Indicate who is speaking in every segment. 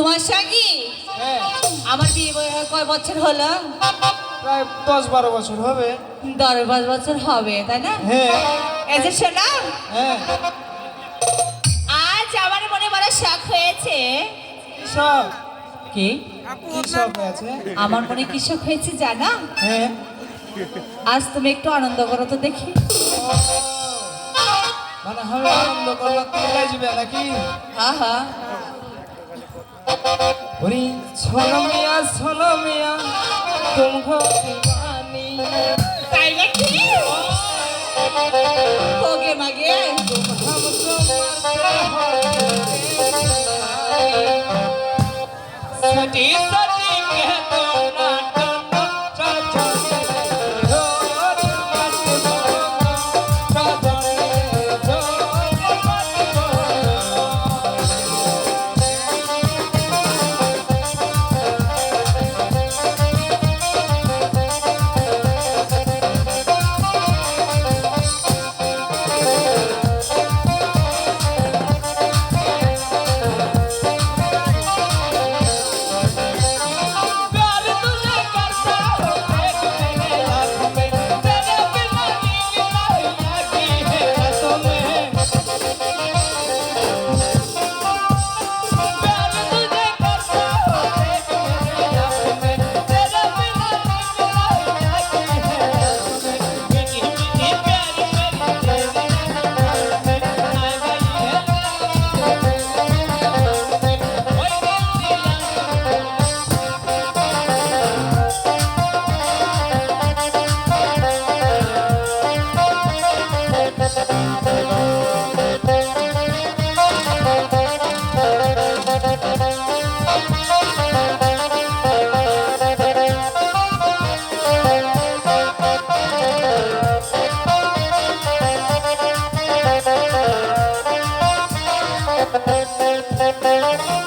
Speaker 1: তোমার সঙ্গে
Speaker 2: হ্যাঁ।
Speaker 1: আমার বিয়ে কয় বছর হলো?
Speaker 2: প্রায় দশ বারো বছর হবে।
Speaker 1: দশ বারো বছর হবে তাই না?
Speaker 2: হ্যাঁ।
Speaker 1: এসে শোনা।
Speaker 2: হ্যাঁ।
Speaker 1: আজ আমার মনে মনে শখ হয়েছে।
Speaker 2: সব
Speaker 1: কি? আমার মনে কি শখ হয়েছে জানা? আজ তুমি একটু আনন্দ করো তো দেখি।
Speaker 2: মানে হবে আনন্দ করলাম নাকি?
Speaker 1: হ্যাঁ হ্যাঁ
Speaker 2: ওরে শোনো মিয়া শোনো মিয়া তুমহো দিওয়ানি
Speaker 1: তাই নাকি? ওকে মাগে।
Speaker 2: সঠিক Thank
Speaker 1: you.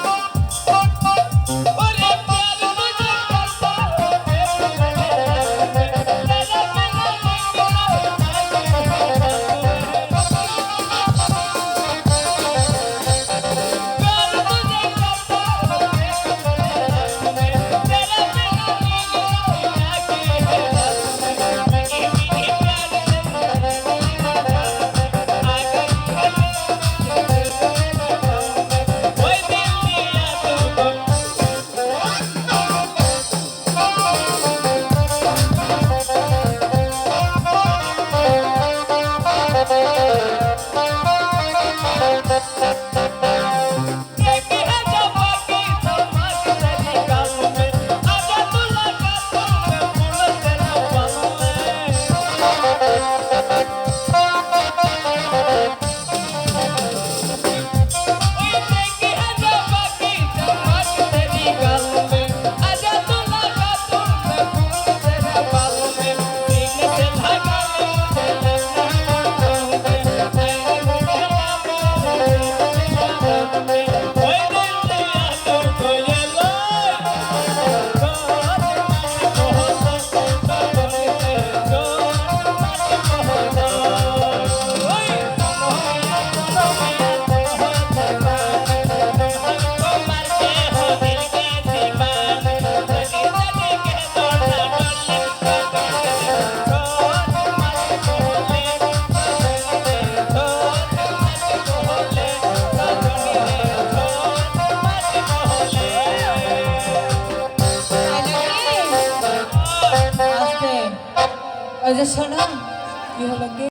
Speaker 1: ওই যে শোনো কি হলো